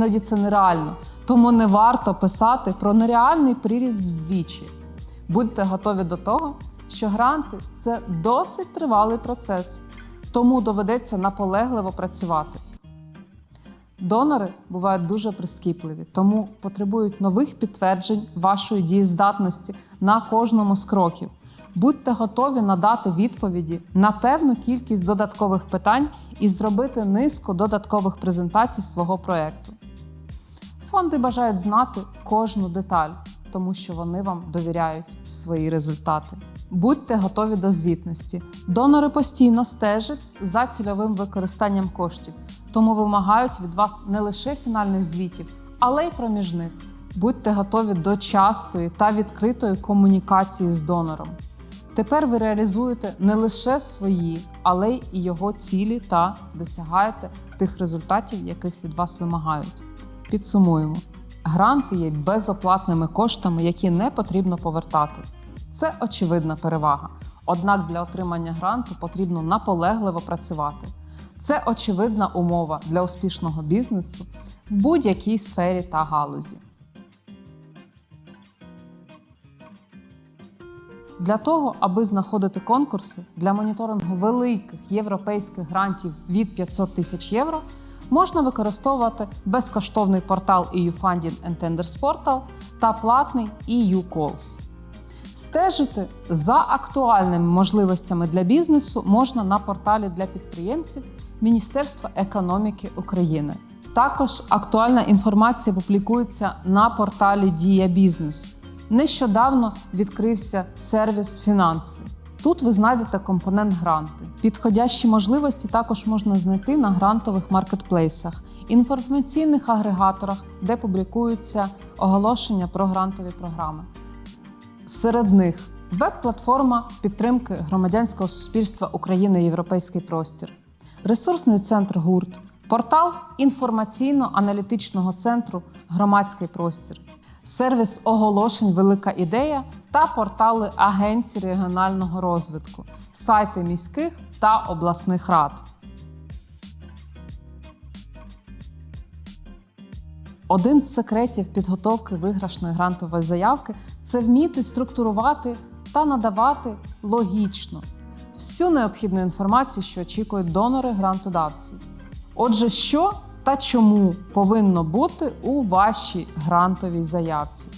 Іноді це нереально, тому не варто писати про нереальний приріст вдвічі. Будьте готові до того, що гранти це досить тривалий процес, тому доведеться наполегливо працювати. Донори бувають дуже прискіпливі, тому потребують нових підтверджень вашої дієздатності на кожному з кроків. Будьте готові надати відповіді на певну кількість додаткових питань і зробити низку додаткових презентацій свого проєкту. Фонди бажають знати кожну деталь, тому що вони вам довіряють свої результати. Будьте готові до звітності. Донори постійно стежать за цільовим використанням коштів, тому вимагають від вас не лише фінальних звітів, але й проміжних. Будьте готові до частої та відкритої комунікації з донором. Тепер ви реалізуєте не лише свої, але й його цілі та досягаєте тих результатів, яких від вас вимагають. Підсумуємо: гранти є безоплатними коштами, які не потрібно повертати. Це очевидна перевага. Однак для отримання гранту потрібно наполегливо працювати. Це очевидна умова для успішного бізнесу в будь-якій сфері та галузі. Для того, аби знаходити конкурси для моніторингу великих європейських грантів від 500 тисяч євро, можна використовувати безкоштовний портал EU Funding and Tenders Portal та платний EU Calls. Стежити за актуальними можливостями для бізнесу можна на порталі для підприємців Міністерства економіки України. Також актуальна інформація публікується на порталі Дія Бізнес. Нещодавно відкрився сервіс фінанси. Тут ви знайдете компонент гранти. Підходящі можливості також можна знайти на грантових маркетплейсах, інформаційних агрегаторах, де публікуються оголошення про грантові програми. Серед них веб-платформа підтримки громадянського суспільства України Європейський простір, ресурсний центр ГУРТ, портал інформаційно-аналітичного центру Громадський простір, сервіс оголошень Велика ідея та портали Агенції регіонального розвитку, сайти міських та обласних рад. Один з секретів підготовки виграшної грантової заявки це вміти структурувати та надавати логічно всю необхідну інформацію, що очікують донори грантодавці. Отже, що та чому повинно бути у вашій грантовій заявці?